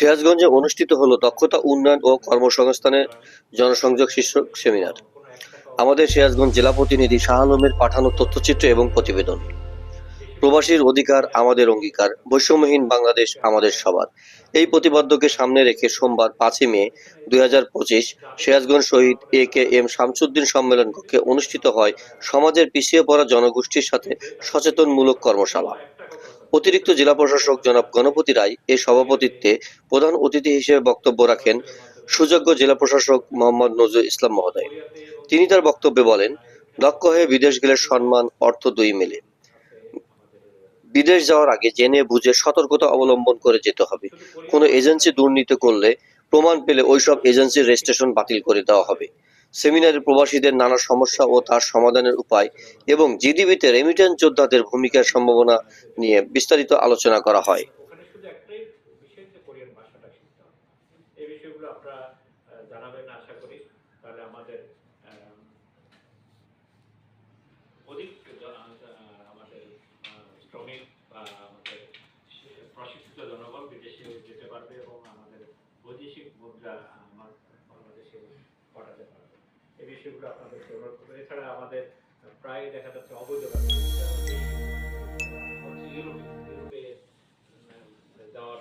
সিরাজগঞ্জে অনুষ্ঠিত হলো দক্ষতা উন্নয়ন ও কর্মসংস্থানের জনসংযোগ শীর্ষক সেমিনার। আমাদের সিরাজগঞ্জ জেলা প্রতিনিধি শাহ আলমের পাঠানো তথ্যচিত্র এবং প্রতিবেদন। প্রবাসীর অধিকার আমাদের অঙ্গীকার, বৈষম্যহীন বাংলাদেশ আমাদের সবার। এই প্রতিপাদ্যকে সামনে রেখে সোমবার পাঁচই মে দুই হাজার পঁচিশ সিরাজগঞ্জ শহীদ এ কে এম শামসুদ্দিন সম্মেলন কক্ষে অনুষ্ঠিত হয় সমাজের পিছিয়ে পড়া জনগোষ্ঠীর সাথে সচেতনমূলক কর্মশালা। অতিরিক্ত জেলা প্রশাসক জনাব গণপতি রায় এর সভাপতিত্বে প্রধান অতিথি হিসেবে বক্তব্য রাখেন সুযোগ্য জেলা প্রশাসক মোহাম্মদ নজরুল ইসলাম মহোদয়। তিনি তার বক্তব্যে বলেন, দক্ষ হয়ে বিদেশ গেলে সম্মান, অর্থ দুই মেলে। বিদেশ যাওয়ার আগে জেনে বুঝে সতর্কতা অবলম্বন করে যেতে হবে। কোনো এজেন্সি দুর্নীতি করলে প্রমাণ পেলে ওইসব এজেন্সির রেজিস্ট্রেশন বাতিল করে দেওয়া হবে। সেমিনারে প্রবাসীদের নানা সমস্যা ও তার সমাধানের উপায় এবং জিডিবিতে রেমিটেন্স যোদ্ধাদের ভূমিকার সম্ভাবনা নিয়ে বিস্তারিত আলোচনা করা হয়। জানাবেন আশা করি। তাহলে আমাদের এই আপনাদের অনুরোধ করব এছাড়া আমাদের প্রায় দেখা যাচ্ছে অবৈধ ইউরোপে যাওয়ার।